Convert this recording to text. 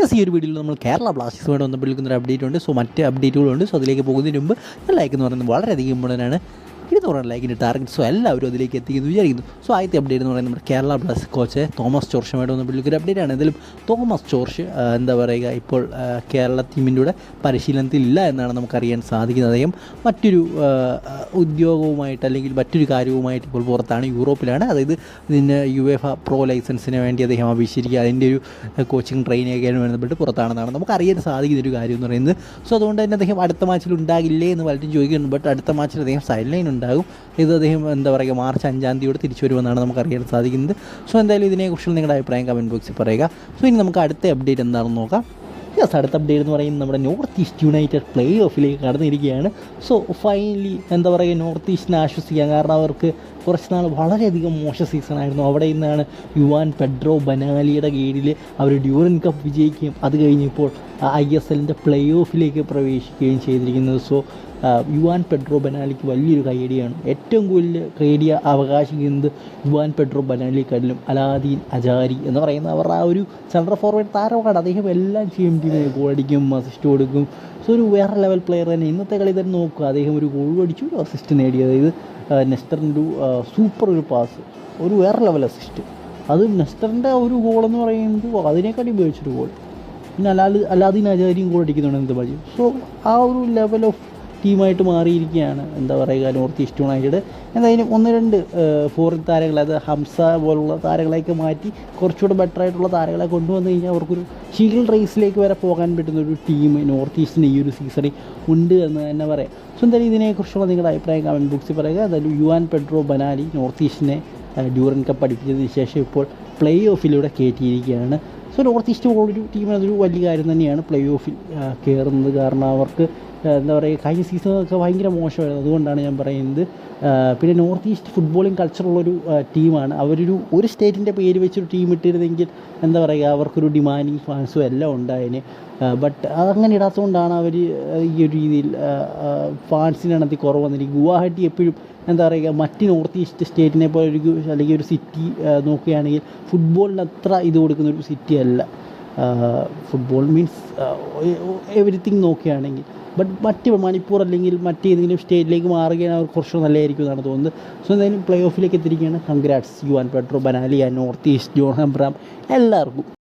Yes ഈ ഒരു വീഡിയോയിൽ നമ്മൾ കേരള ബ്ലാസ്റ്റേഴ്സുമായിട്ട് ബന്ധപ്പെട്ടിരിക്കുന്ന ഒരു അപ്ഡേറ്റ് ഉണ്ട്. സോ മറ്റ് അപ്ഡേറ്റുകളുണ്ട് സോ അതിലേക്ക് പോകുന്നതിന് മുമ്പ് ലൈക്ക് എന്ന് പറയുന്നത് വളരെയധികം ഇമ്പോർട്ടന്റ് ആണ്. ഇരുന്ന് പറയുന്നത് ലൈക്കിന്റെ ടാർഗറ്റ് സോ എല്ലാവരും അതിലേക്ക് എത്തിക്കുന്നു വിചാരിക്കുന്നു. സോ ആദ്യത്തെ അപ്ഡേറ്റ് എന്ന് പറയുന്നത് നമ്മുടെ കേരള ബ്ലാസ്റ്റ് കോച്ച് തോമസ് ചോർഷുമായിട്ട് ബന്ധപ്പെട്ടിരിക്കുന്ന ഒരു അപ്ഡേറ്റ് ആണ്. എന്തായാലും തോമസ് ചോർഷ് എന്താ പറയുക ഇപ്പോൾ കേരള ടീമിന്റെ കൂടെ പരിശീലനത്തിലില്ല എന്നാണ് നമുക്കറിയാൻ സാധിക്കുന്നത്. അദ്ദേഹം മറ്റൊരു ഉദ്യോഗവുമായിട്ട് അല്ലെങ്കിൽ മറ്റൊരു കാര്യവുമായിട്ട് ഇപ്പോൾ പുറത്താണ് യൂറോപ്പിലാണ്. അതായത് ഇതിന് യു എഫ് പ്രോ ലൈസൻസിന് വേണ്ടി അദ്ദേഹം അപേക്ഷിച്ചിരിക്കുക അതിന്റെ ഒരു കോച്ചിങ് ട്രെയിനിങ് ഒക്കെ ബന്ധപ്പെട്ട് പുറത്താണെന്നാണ് നമുക്കറിയാൻ സാധിക്കുന്ന ഒരു കാര്യം എന്ന് പറയുന്നത്. സോ അതുകൊണ്ട് തന്നെ അദ്ദേഹം അടുത്ത മാച്ചിൽ ഉണ്ടാകില്ലേ എന്ന് പലരും ചോദിക്കുന്നുണ്ട്. ബട്ട് അടുത്ത മാച്ചിൽ അദ്ദേഹം സൈഡ് ലൈൻ ഉണ്ടാകും. ഇത് അദ്ദേഹം എന്താ പറയുക മാർച്ച് അഞ്ചാം തീയതിയോടെ തിരിച്ചു വരുമെന്നാണ് നമുക്ക് അറിയാൻ സാധിക്കുന്നത്. സോ എന്തായാലും ഇതിനെക്കുറിച്ചുള്ള നിങ്ങളുടെ അഭിപ്രായം കമന്റ് ബോക്സിൽ പറയുക. സോ ഇനി നമുക്ക് അടുത്ത അപ്ഡേറ്റ് എന്താണെന്ന് നോക്കാം. യെസ് അടുത്ത അപ്ഡേറ്റ് എന്ന് പറയുന്നത് നമ്മുടെ നോർത്ത് ഈസ്റ്റ് യുണൈറ്റഡ് പ്ലേ ഓഫിലേക്ക് കടന്നിരിക്കുകയാണ്. സോ ഫൈനലി എന്താ പറയുക നോർത്ത് ഈസ്റ്റിനെ ആശ്വസിക്കാം കാരണം അവർക്ക് കുറച്ച് നാൾ വളരെയധികം മോശ സീസൺ ആയിരുന്നു. അവിടെ നിന്നാണ് യുവാൻ പെഡ്രോ ബനാലിയുടെ കീഴിൽ അവർ ഡ്യൂറൻ കപ്പ് വിജയിക്കുകയും അത് കഴിഞ്ഞപ്പോൾ ഐ എസ് എല്ലിന്റെ പ്ലേ ഓഫിലേക്ക് പ്രവേശിക്കുകയും ചെയ്തിരിക്കുന്നത്. സോ യുവാൻ പെഡ്രോ ബനാലിക്ക് വലിയൊരു കൈയടിയാണ് ഏറ്റവും കൂടുതൽ കൈയടിയ അവകാശിക്കുന്നത് യുവാൻ പെഡ്രോ ബനാലിക്കാട്ടിലും അലാദീൻ അജാരി എന്ന് പറയുന്ന അവരുടെ ആ ഒരു സെൻട്രൽ ഫോർവേഡ് താരമാണ്. അദ്ദേഹം എല്ലാം ചെയ്യും ടീമിന് ഗോളടിക്കും അസിസ്റ്റ് കൊടുക്കും. സോ ഒരു വേറെ ലെവൽ പ്ലെയർ തന്നെ. ഇന്നത്തെ കളി തന്നെ നോക്കുക. അദ്ദേഹം ഒരു ഗോൾ അടിച്ചു ഒരു അസിസ്റ്റ് നേടി. അതായത് നെസ്റ്ററിന്റെ ഒരു സൂപ്പർ ഒരു പാസ് ഒരു വേറെ ലെവൽ അസിസ്റ്റ് അത് നെസ്റ്ററിന്റെ ഒരു ഗോൾ എന്ന് പറയുന്നത് അതിനേക്കാട്ടി ഉപയോഗിച്ചൊരു ഗോൾ പിന്നെ അലാൽ അലാദീൻ ആചാര്യം കൂടെ അടിക്കുന്നുണ്ട് എന്ത് പറയും സോ ആ ഒരു ലെവൽ ഓഫ് ടീമായിട്ട് മാറിയിരിക്കുകയാണ് എന്താ പറയുക നോർത്ത് ഈസ്റ്റ് യുണൈറ്റഡ്. എന്തായാലും ഒന്ന് രണ്ട് ഫോറിൻ താരങ്ങളെ അത് ഹംസ പോലുള്ള താരങ്ങളെയൊക്കെ മാറ്റി കുറച്ചുകൂടെ ബെറ്റർ ആയിട്ടുള്ള താരങ്ങളെ കൊണ്ടുവന്നു കഴിഞ്ഞാൽ അവർക്കൊരു ഷീൽഡ് റേസിലേക്ക് വരെ പോകാൻ പറ്റുന്ന ഒരു ടീം നോർത്ത് ഈസ്റ്റിന് ഈ ഒരു സീസണിൽ ഉണ്ട് എന്ന് തന്നെ പറയാം. സോ എന്തായാലും ഇതിനെക്കുറിച്ചുള്ള നിങ്ങളുടെ അഭിപ്രായം കമന്റ് ബോക്സിൽ പറയുക. എന്തായാലും ആൻ പെഡ്രോ ബനാലി നോർത്ത് ഈസ്റ്റിനെ ഡ്യൂറൻ കപ്പ് അടിപ്പിച്ചതിന് ശേഷം ഇപ്പോൾ പ്ലേ ഓഫിലൂടെ കയറ്റിയിരിക്കുകയാണ് സോ നോർത്ത് ഈസ്റ്റ് പോലൊരു ടീമിന് അതൊരു വലിയ കാര്യം തന്നെയാണ്. പ്ലേ ഓഫിൽ കയറുന്നത് കാരണം അവർക്ക് എന്താ പറയുക കഴിഞ്ഞ സീസണൊക്കെ ഭയങ്കര മോശമായിരുന്നു. അതുകൊണ്ടാണ് ഞാൻ പറയുന്നത്. പിന്നെ നോർത്ത് ഈസ്റ്റ് ഫുട്ബോളിങ് കൾച്ചറുള്ളൊരു ടീമാണ് അവരൊരു ഒരു സ്റ്റേറ്റിന്റെ പേര് വെച്ചൊരു ടീം ഇട്ടിരുന്നെങ്കിൽ എന്താ പറയുക അവർക്കൊരു ഡിമാൻഡിങ് ഫാൻസും എല്ലാം ഉണ്ടായതിന് ബട്ട് അതങ്ങനെ ഇടാത്തതുകൊണ്ടാണ് അവർ ഈ ഒരു രീതിയിൽ എണ്ണത്തിൽ കുറവ് വന്നിരിക്കും ഗുവാഹട്ടി എപ്പോഴും എന്താ പറയുക മറ്റ് നോർത്ത് ഈസ്റ്റ് സ്റ്റേറ്റിനെ പോലെ ഒരു അല്ലെങ്കിൽ ഒരു സിറ്റി നോക്കുകയാണെങ്കിൽ ഫുട്ബോളിന് അത്ര ഇത് കൊടുക്കുന്ന ഒരു സിറ്റി അല്ല ഫുട്ബോൾ മീൻസ് എവരിത്തിങ് നോക്കുകയാണെങ്കിൽ. ബട്ട് മറ്റ് മണിപ്പൂർ അല്ലെങ്കിൽ മറ്റേതെങ്കിലും സ്റ്റേറ്റിലേക്ക് മാറുകയാണെങ്കിൽ അവർ കുറച്ചുകൂടെ നല്ലതായിരിക്കും എന്നാണ് തോന്നുന്നത്. സോ എന്തായാലും പ്ലേ ഓഫിലേക്ക് എത്തിയിരിക്കുകയാണ്. കൺഗ്രാറ്റ്സ് യുവാൻ പെട്രോ ബനാലിയ നോർത്ത് ഈസ്റ്റ് ജോൺ ഹംബ്രാം എല്ലാവർക്കും.